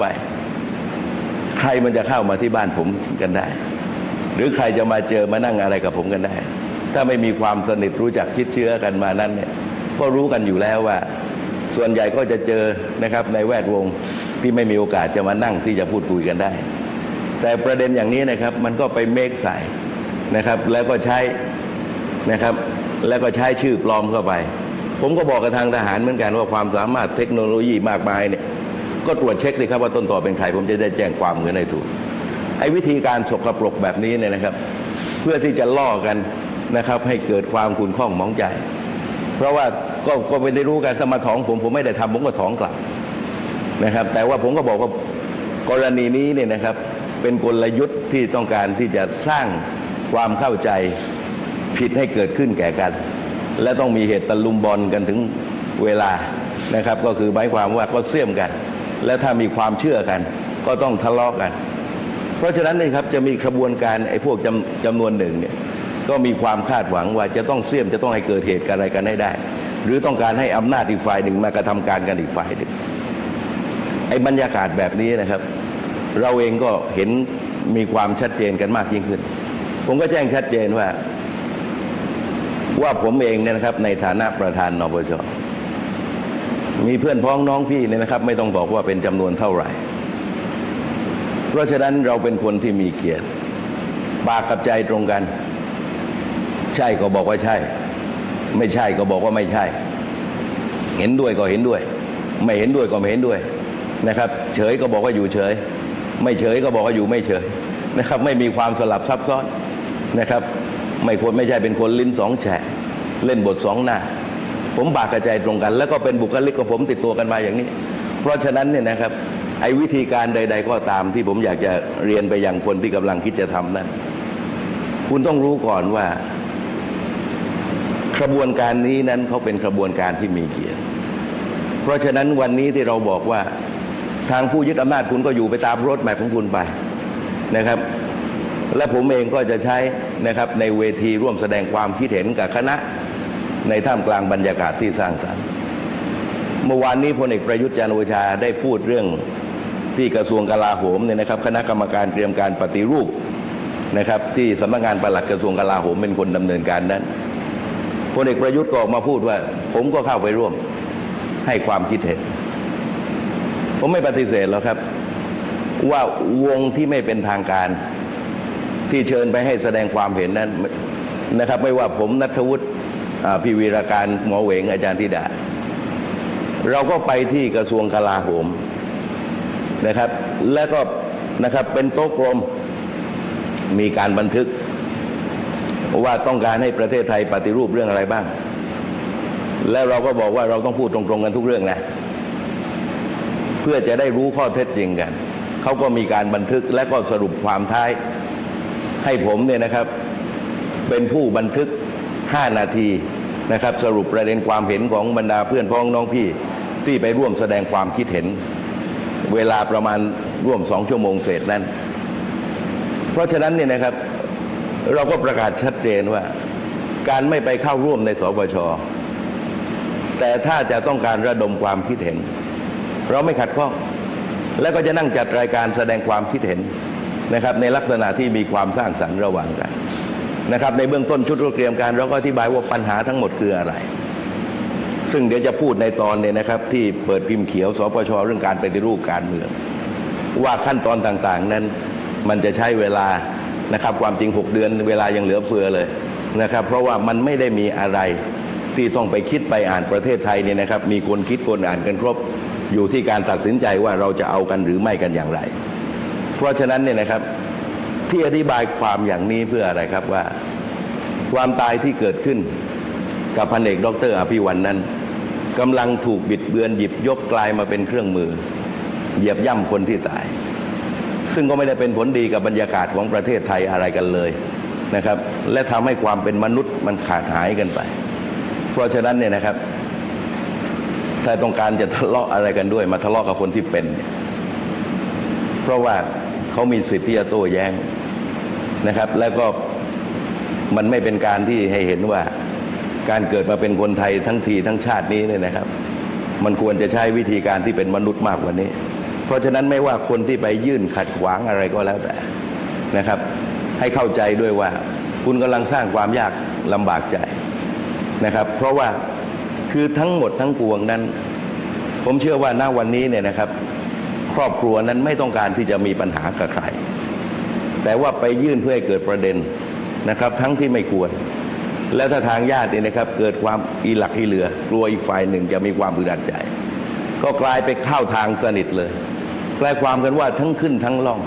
ไป ใครมันจะเข้ามาที่บ้านผมกันได้ หรือใครจะมาเจอมานั่งอะไรกับผมกันได้ ถ้าไม่มีความสนิทรู้จักชิดเชื้อกันมานั้นเนี่ยก็รู้กันอยู่แล้วว่า ส่วนใหญ่ก็จะเจอนะครับในแวดวงที่ไม่มีโอกาสจะมานั่งที่จะพูดคุยกันได้ แต่ประเด็นอย่างนี้นะครับ มันก็ไปเมคใส่นะครับ แล้วก็ใช้นะครับ แล้วก็ใช้ชื่อปลอมเข้าไป ผมก็บอกกับทางทหารเหมือนกันว่าความสามารถเทคโนโลยีมากมายเนี่ย ก็ตรวจเช็คเลยครับว่าต้นต่อเป็นใครผมจะได้แจ้งความเงินให้ถูกไอ้วิธีการสกปรกแบบนี้เนี่ยนะครับ เพื่อที่จะล่อกันนะครับ ให้เกิดความขุ่นข้องหมองใจ เพราะว่าก็ก็ไม่ได้รู้กันสมาถองผมผมไม่ได้ทำผมก็ถองกลับนะครับ แต่ว่าผมก็บอกว่ากรณีนี้เนี่ยนะครับ เป็นกลยุทธ์ที่ต้องการที่จะสร้างความเข้าใจผิดให้เกิดขึ้นแก่กัน และต้องมีเหตุตะลุมบอลกันถึงเวลานะครับ ก็คือหมายความว่าก็เสี่ยมกัน และถ้ามีความเชื่อกัน ก็ต้องทะเลาะกัน เพราะฉะนั้นนี่ครับจะมีขบวนการไอ้พวกจำจำนวนหนึ่งเนี่ยก็มีความคาดหวังว่าจะต้องเสี่ยมจะต้องให้เกิดเหตุการณ์อะไรกันให้ได้ หรือต้องการให้อำนาจอีกฝ่ายหนึ่งมากระทำการกันอีกฝ่ายหนึ่งไอ้บรรยากาศแบบนี้นะครับ เราเองก็เห็นมีความชัดเจนกันมากยิ่งขึ้น ผมก็แจ้งชัดเจนว่า ว่าผมเองเนี่ยนะครับ ในฐานะประธานนปช มีเพื่อนพ้องน้องพี่เนี่ยนะครับ ไม่ต้องบอกว่าเป็นจำนวนเท่าไหร่ เพราะฉะนั้นเราเป็นคนที่มีเกียรติ ปากกับใจตรงกัน ใช่ก็บอกว่าใช่ ไม่ใช่ก็บอกว่าไม่ใช่ เห็นด้วยก็เห็นด้วย ไม่เห็นด้วยก็ไม่เห็นด้วยนะครับ เฉยก็บอกว่าอยู่เฉย ไม่เฉยก็บอกว่าอยู่ไม่เฉยนะครับ ไม่มีความสลับซับซ้อนนะครับ ไม่ควรไม่ใช่เป็นคนลิ้นสองแฉะเล่นบทสองหน้า ผมบากกระใจตรงกัน แล้วก็เป็นบุคลิกของผมติดตัวกันมาอย่างนี้ เพราะฉะนั้นเนี่ยนะครับไอ้วิธีการใด ๆ ก็ตามที่ผมอยากจะเรียนไปยังคนที่กำลังคิดจะทำนั้นคุณต้องรู้ก่อนว่า กระบวนการนี้นั้นเขาเป็นกระบวนการที่มีเกียรติ เพราะฉะนั้นวันนี้ที่เราบอกว่า ทางผู้ยึดอำนาจคุณก็อยู่ไปตามรถแมพของคุณไปนะครับ และผมเองก็จะใช้นะครับในเวทีร่วมแสดงความคิดเห็นกับคณะ ในท่ามกลางบรรยากาศที่สร้างสรรค์ เมื่อวานนี้พลเอกประยุทธ์จันทร์โอชาได้พูดเรื่องที่กระทรวงกลาโหมเนี่ยนะครับ คณะกรรมการเตรียมการปฏิรูปนะครับ ที่สำนักงานปลัดกระทรวงกลาโหมเป็นคนดำเนินการนั้นพลเอกประยุทธ์ก็ออกมาพูดว่า ผมก็เข้าไปร่วมให้ความคิดเห็น ผมไม่ปฏิเสธหรอกครับ ว่าวงที่ไม่เป็นทางการ ที่เชิญไปให้แสดงความเห็นนั้นนะครับ ไม่ว่าผมนัทวุฒิ พี่วีรการหมอเหวงอาจารย์ธิดา เราก็ไปที่กระทรวงกลาโหมนะครับ แล้วก็นะครับเป็นโต๊ะกลมมีการบันทึก ว่าต้องการให้ประเทศไทยปฏิรูปเรื่องอะไรบ้าง แล้วเราก็บอกว่าเราต้องพูดตรงๆกันทุกเรื่องนะ เพื่อจะได้รู้ข้อเท็จจริงกันเขาก็มีการบันทึกและก็สรุปความท้าย ให้ผมเนี่ยนะครับ เป็นผู้บันทึก 5 นาทีนะครับ สรุปประเด็นความเห็นของบรรดาเพื่อนพ้องน้องพี่ที่ไปร่วมแสดงความคิดเห็น เวลาประมาณร่วมสองชั่วโมงเศษนั้น เพราะฉะนั้นเนี่ยนะครับ เราก็ประกาศชัดเจนว่า การไม่ไปเข้าร่วมในสบชแต่ถ้าจะต้องการระดมความคิดเห็น เราไม่ขัดข้อง แล้วก็จะนั่งจัดรายการแสดงความคิดเห็นนะครับ ในลักษณะที่มีความสร้างสรรค์ระหว่างกัน นะครับในเบื้องต้นชุดเตรียมการเราก็อธิบายว่าปัญหาทั้งหมดคืออะไร ซึ่งเดี๋ยวจะพูดในตอนเนี่ยนะครับ ที่เปิดพิมพ์เขียวสปชเรื่องการปฏิรูปการเมือง ว่าขั้นตอนต่างๆ นั้นมันจะใช้เวลานะครับ ความจริง 6 เดือนเวลายังเหลือเฟือเลยนะครับ เพราะว่ามันไม่ได้มีอะไรที่ต้องไปคิดไปอ่านประเทศไทยเนี่ยนะครับ มีคนคิดคนอ่านกันครบอยู่ที่การตัดสินใจว่าเราจะเอากันหรือไม่กันอย่างไร เพราะฉะนั้นเนี่ยนะครับ ที่อธิบายความอย่างนี้เพื่ออะไรครับว่า ความตายที่เกิดขึ้น กับพันเอกดรอภิวันนั้นกำลังถูกบิดเบือนหยิบยกกลายมาเป็นเครื่องมือ เหยียบย่ำคนที่ตาย ซึ่งก็ไม่ได้เป็นผลดีกับบรรยากาศของประเทศไทยอะไรกันเลยนะครับ และทำให้ความเป็นมนุษย์มันขาดหายกันไป เพราะฉะนั้นเนี่ยนะครับ ถ้าต้องการจะทะเลาะอะไรกันด้วย มาทะเลาะกับคนที่เป็น เพราะว่าเขามีสิทธิ์ที่จะโต้แย้ง นะครับ แล้วก็มันไม่เป็นการที่ให้เห็นว่าการเกิดมาเป็นคนไทยทั้งทีทั้งชาตินี้เนี่ยนะครับ มันควรจะใช้วิธีการที่เป็นมนุษย์มากกว่านี้ เพราะฉะนั้นไม่ว่าคนที่ไปยื่นขัดขวางอะไรก็แล้วแต่นะครับ ให้เข้าใจด้วยว่า คุณกำลังสร้างความยากลำบากใจนะครับ เพราะว่าคือทั้งหมดทั้งปวงนั้น ผมเชื่อว่าณวันนี้เนี่ยนะครับ ครอบครัวนั้นไม่ต้องการที่จะมีปัญหากับใคร แต่ว่าไปยื่นเพื่อให้เกิดประเด็นนะครับ ทั้งที่ไม่ควร และถ้าทางญาติเนี่ยนะครับ เกิดความอีหลักอีเหลือ กลัวอีกฝ่ายหนึ่งจะมีความอึดอัดใจ ก็กลายไปเข้าทางสนิทเลยแปลความกันว่าทั้งขึ้นทั้งล่อง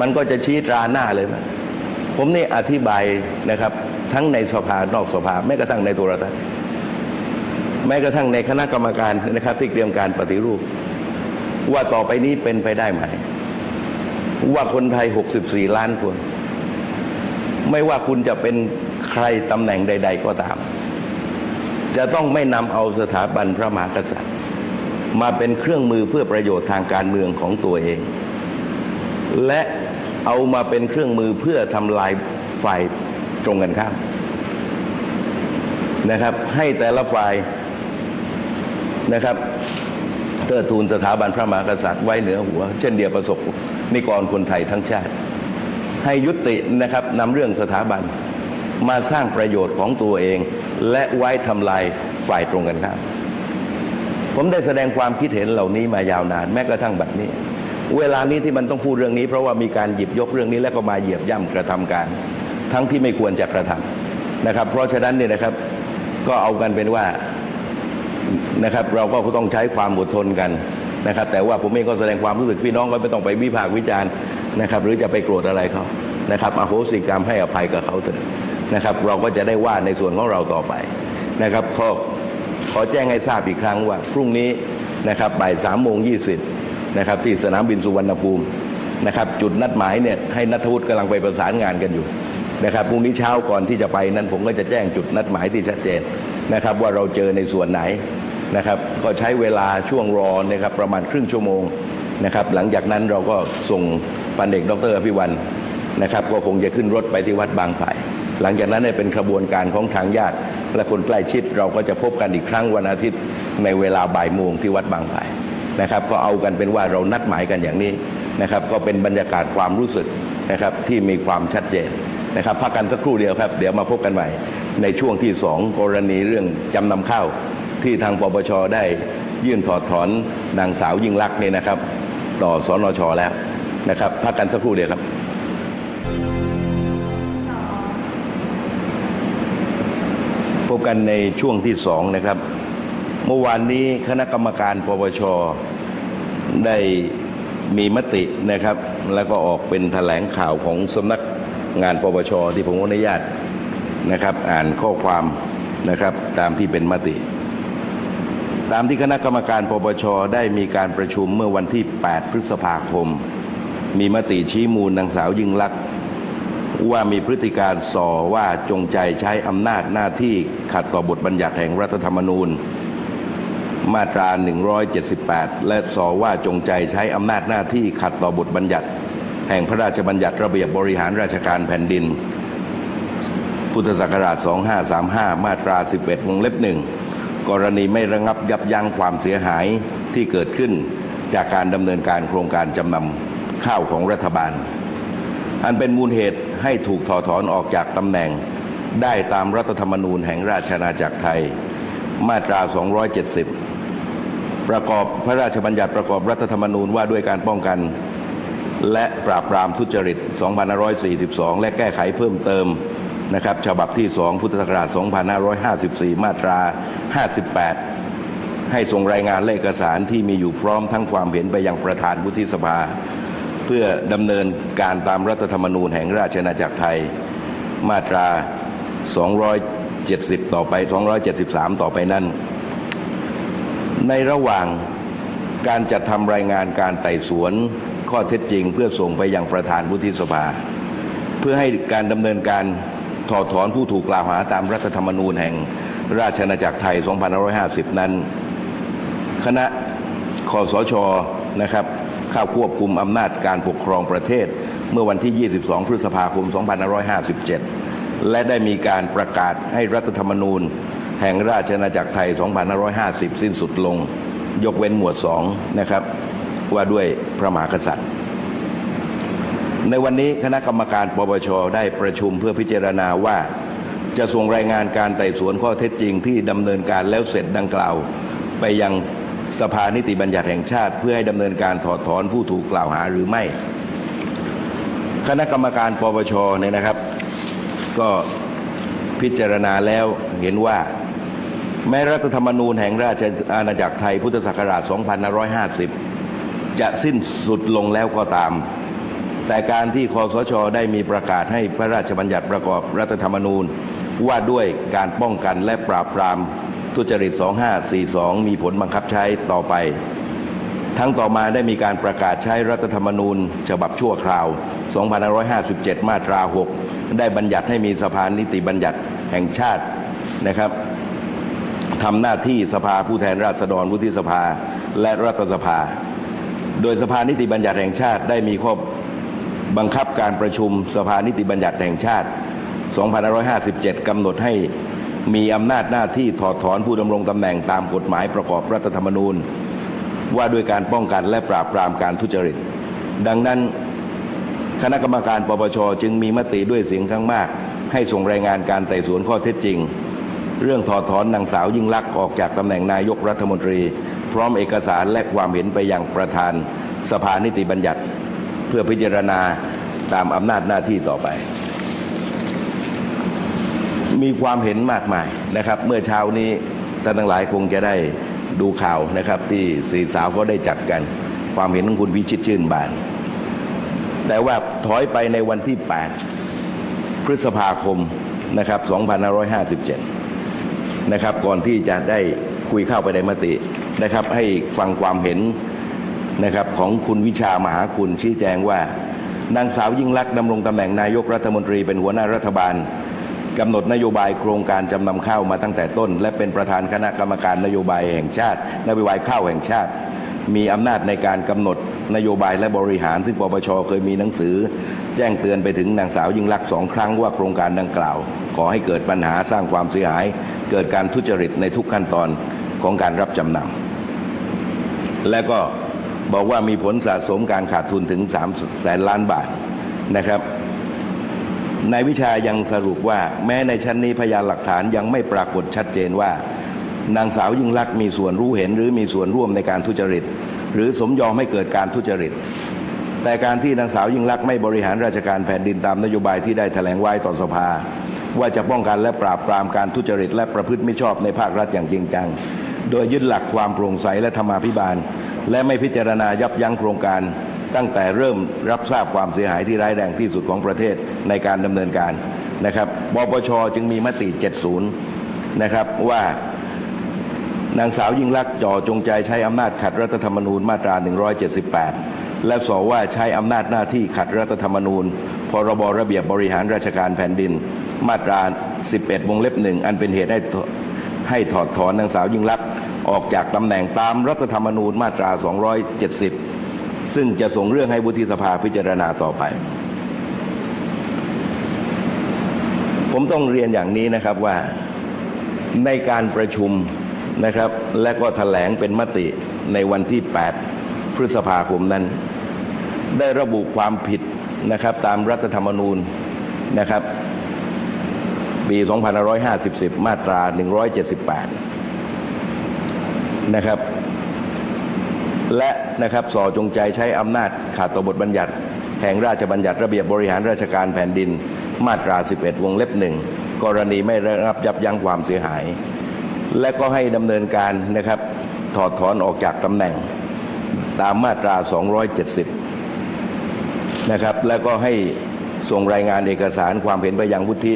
มันก็จะชี้ตราหน้าเลยนะผมนี่อธิบายนะครับ ทั้งในสภานอกสภาแม้กระทั่งในโทรทัศน์แม้กระทั่งในคณะกรรมการนะครับที่เตรียมการปฏิรูป ว่าต่อไปนี้เป็นไปได้ไหม ว่าคนไทย 64 ล้านคน ไม่ว่าคุณจะเป็นใครตำแหน่งใด ๆ ก็ตาม จะต้องไม่นำเอาสถาบันพระมหากษัตริย์ มาเป็นเครื่องมือเพื่อประโยชน์ทางการเมืองของตัวเอง และเอามาเป็นเครื่องมือเพื่อทำลายฝ่ายตรงกันข้ามนะครับ ให้แต่ละฝ่ายนะครับเทิดทูนสถาบันพระมหากษัตริย์ไว้เหนือหัว เช่นเดียวประสบ นิกรคนไทยทั้งชาติ ให้ยุตินะครับนำเรื่องสถาบัน มาสร้างประโยชน์ของตัวเอง และไว้ทำลายฝ่ายตรงกันข้ามผมได้แสดงความคิดเห็นเหล่านี้มายาวนานแม้กระทั่งบัดนี้ เวลานี้ที่มันต้องพูดเรื่องนี้ เพราะว่ามีการหยิบยกเรื่องนี้แล้วก็มาเหยียบย่ำกระทำการ ทั้งที่ไม่ควรจะกระทำนะครับ เพราะฉะนั้นเนี่ยนะครับก็เอากันเป็นว่านะครับ เราก็ต้องใช้ความอดทนกัน นะครับ แต่ว่าผมเองก็แสดงความรู้สึกพี่น้องก็ไม่ต้องไปวิพากษ์วิจารณ์นะครับ หรือจะไปโกรธอะไรเขานะครับอโหสิกรรมให้อภัยกับเขาเถอะนะครับ เราก็จะได้ว่าในส่วนของเราต่อไปนะครับขอขอแจ้งให้ทราบอีกครั้งว่า พรุ่งนี้นะครับบ่ายสามโมงยี่สิบนะครับ ที่สนามบินสุวรรณภูมินะครับ จุดนัดหมายเนี่ยให้นัทวุฒิกำลังไปประสานงานกันอยู่นะครับพรุ่งนี้เช้าก่อนที่จะไปนั้นผมก็จะแจ้งจุดนัดหมายที่ชัดเจนนะครับ ว่าเราเจอในส่วนไหน นะครับ ก็ใช้เวลาช่วงรอนะครับประมาณครึ่งชั่วโมงนะครับ หลังจากนั้นเราก็ส่งปันเด็กดรอภิวันนะครับ ก็คงจะขึ้นรถไปที่วัดบางไผ่หลังจากนั้นเนี่ยเป็นขบวนการของทางญาติและคนใกล้ชิดเราก็จะพบกันอีกครั้งวันอาทิตย์ในเวลาบ่ายโมงที่วัดบางไผ่นะครับ ก็เอากันเป็นว่าเรานัดหมายกันอย่างนี้นะครับ ก็เป็นบรรยากาศความรู้สึกนะครับที่มีความชัดเจนนะครับพักกันสักครู่เดียวครับ เดี๋ยวมาพบกันใหม่ในช่วงที่สองกรณีเรื่องจำนำข้าว ที่ทางปปชได้ยื่นถอดถอนนางสาวยิ่งลักษณ์เนี่ยนะครับ ต่อสอนชแล้วนะครับ พักกันสักครู่เดียวครับพบกันในช่วงที่สองนะครับ เมื่อวานนี้คณะกรรมการปปชได้มีมตินะครับ แล้วก็ออกเป็นแถลงข่าวของสำนักงานปปชที่ผมอนุญาตนะครับ อ่านข้อความนะครับ ตามที่เป็นมติ ตามที่คณะกรรมการปปชได้มีการประชุมเมื่อวันที่ 8 พฤษภาคม มีมติชี้มูลนางสาวยิ่งลักษณ์ว่ามีพฤติการส่อว่าจงใจใช้อำนาจหน้าที่ขัดต่อบทบัญญัติแห่งรัฐธรรมนูญ มาตรา 178 และส่อว่าจงใจใช้อำนาจหน้าที่ขัดต่อบทบัญญัติ แห่งพระราชบัญญัติระเบียบบริหารราชการแผ่นดิน พุทธศักราช 2535 มาตรา 11 วงเล็บหนึ่ง กรณีไม่ระงับยับยั้งความเสียหายที่เกิดขึ้น จากการดำเนินการโครงการจำนำข้าวของรัฐบาล อันเป็นมูลเหตุให้ถูกถอดถอนออกจากตำแหน่ง ได้ตามรัฐธรรมนูญแห่งราชอาณาจักรไทย มาตรา 270 ประกอบพระราชบัญญัติประกอบรัฐธรรมนูญว่าด้วยการป้องกัน และปราบปรามทุจริต 2542 และแก้ไขเพิ่มเติม นะครับฉบับที่ 2 พุทธศักราช 2554 มาตรา 58 ให้ส่งรายงานเลขเอกสารที่มีอยู่พร้อมทั้งความเห็นไปยังประธานวุฒิสภา เพื่อดำเนินการตามรัฐธรรมนูญแห่งราชอาณาจักรไทยมาตรา 270 ต่อไป 273 ต่อไปนั้น ในระหว่างการจัดทำรายงานการไต่สวนข้อเท็จจริง เพื่อส่งไปยังประธานวุฒิสภา เพื่อให้การดำเนินการ ถอดถอนผู้ถูกกล่าวหาตามรัฐธรรมนูญแห่งราชอาณาจักรไทย 2550 นั้น คณะคอสชนะครับเข้าควบคุมอำนาจการปกครองประเทศ เมื่อวันที่ 22 พฤษภาคม 2557 และได้มีการประกาศให้รัฐธรรมนูญ แห่งราชอาณาจักรไทย 2550 สิ้นสุดลง ยกเว้นหมวด 2 นะครับ ว่าด้วยพระมหากษัตริย์ ในวันนี้คณะกรรมการปปชได้ประชุมเพื่อพิจารณาว่าจะส่งรายงานการไต่สวนข้อเท็จจริงที่ดำเนินการแล้วเสร็จดังกล่าว ไปยังสภานิติบัญญัติแห่งชาติ เพื่อให้ดำเนินการถอดถอนผู้ถูกกล่าวหาหรือไม่ คณะกรรมการปปชเนี่ยนะครับ ก็พิจารณาแล้วเห็นว่า แม้รัฐธรรมนูญแห่งราชอาณาจักรไทยพุทธศักราช 2550 จะสิ้นสุดลงแล้วก็ตาม แต่การที่คอสชได้มีประกาศให้พระราชบัญญัติประกอบรัฐธรรมนูญ ว่าด้วยการป้องกันและปราบปรามทุจริต 2542 มีผลบังคับใช้ต่อไป ทั้งต่อมาได้มีการประกาศใช้รัฐธรรมนูญ ฉบับชั่วคราว 2557 มาตรา 6 ได้บัญญัติให้มีสภานิติบัญญัติแห่งชาตินะครับทำหน้าที่สภาผู้แทนราษฎรวุฒิสภาและรัฐสภา โดยสภานิติบัญญัติแห่งชาติได้มีข้อ บังคับการประชุมสภานิติบัญญัติแห่งชาติ 2557 กำหนดให้มีอำนาจหน้าที่ถอดถอนผู้ดำรงตำแหน่งตามกฎหมายประกอบรัฐธรรมนูญ ว่าด้วยการป้องกันและปราบปรามการทุจริต ดังนั้นคณะกรรมการปปชจึงมีมติด้วยเสียงข้างมาก ให้ส่งรายงานการไต่สวนข้อเท็จจริง เรื่องถอดถอนนางสาวยิ่งลักษณ์ออกจากตำแหน่งนายกรัฐมนตรี พร้อมเอกสารและความเห็นไปยังประธานสภานิติบัญญัติ พื่อพิจารณาตามอำนาจหน้าที่ต่อไป มีความเห็นมากมายนะครับ เมื่อเช้านี้ท่านทั้งหลายคงจะได้ดูข่าวนะครับ ที่สี่สาวก็ได้จัดกัน ความเห็นของคุณวิชิตชื่นบาน แต่ว่าถอยไปในวันที่ 8 พฤษภาคมนะครับ 2557 นะครับ ก่อนที่จะได้คุยเข้าไปในมตินะครับ ให้ฟังความเห็น นะครับของคุณวิชามหาคุณชี้แจงว่านางสาวยิ่งลักษณ์ดำรงตำแหน่งนายกรัฐมนตรีเป็นหัวหน้ารัฐบาลกำหนดนโยบายโครงการจำนำข้าวมาตั้งแต่ต้น และเป็นประธานคณะกรรมการนโยบายแห่งชาติ นโยบายข้าวแห่งชาติ มีอำนาจในการกำหนดนโยบายและบริหาร ซึ่งปปชเคยมีหนังสือ แจ้งเตือนไปถึงนางสาวยิ่งลักษณ์สองครั้งว่าโครงการดังกล่าว ขอให้เกิดปัญหาสร้างความเสียหาย เกิดการทุจริตในทุกขั้นตอนของการรับจำนำและก็ บอกว่ามีผลสะสมการขาดทุนถึง3แสนล้านบาทนะครับนายวิชายังสรุปว่า แม้ในชั้นนี้พยานหลักฐานยังไม่ปรากฏชัดเจนว่า นางสาวยิ่งลักษณ์มีส่วนรู้เห็นหรือมีส่วนร่วมในการทุจริต หรือสมยอมให้เกิดการทุจริต แต่การที่นางสาวยิ่งลักษณ์ไม่บริหารราชการแผ่นดินตามนโยบายที่ได้แถลงไว้ต่อสภา ว่าจะป้องกันและปราบปรามการทุจริต และประพฤติไม่ชอบในภาครัฐอย่างจริงจัง โดยยึดหลักความโปร่งใสและธรรมาภิบาล และไม่พิจารณายับยั้งโครงการ ตั้งแต่เริ่มรับทราบความเสียหายที่ร้ายแรงที่สุดของประเทศในการดำเนินการนะครับปปชจึงมีมติ 70 นะครับว่านางสาวยิ่งลักษณ์จ่อจงใจใช้อำนาจขัดรัฐธรรมนูญมาตรา 178 และสอว่าใช้อำนาจหน้าที่ขัดรัฐธรรมนูญ พรบระเบียบบริหารราชการแผ่นดิน มาตรา 11 วงเล็บหนึ่งอันเป็นเหตุให้ให้ถอดถอนนางสาวยิ่งลักษณ์ ออกจากตำแหน่งตามรัฐธรรมนูญมาตรา 270 ซึ่งจะส่งเรื่องให้วุฒิสภาพิจารณาต่อไป ผมต้องเรียนอย่างนี้นะครับว่าในการประชุมนะครับ และก็แถลงเป็นมติในวันที่ 8 พฤษภาคมนั้น ได้ระบุความผิดนะครับตามรัฐธรรมนูญนะครับ ปี 2550 มาตรา 178 นะครับ และนะครับสอจงใจใช้อำนาจขาดต่อบทบัญญัติ แห่งราชบัญญัติระเบียบบริหารราชการแผ่นดิน มาตรา 11 วงเล็บหนึ่งกรณีไม่ได้รับยับยั้งความเสียหาย และก็ให้ดำเนินการนะครับ ถอดถอนออกจากตำแหน่งตามมาตรา 270 นะครับ แล้วก็ให้ส่งรายงานเอกสารความเห็นไปยังวุฒิ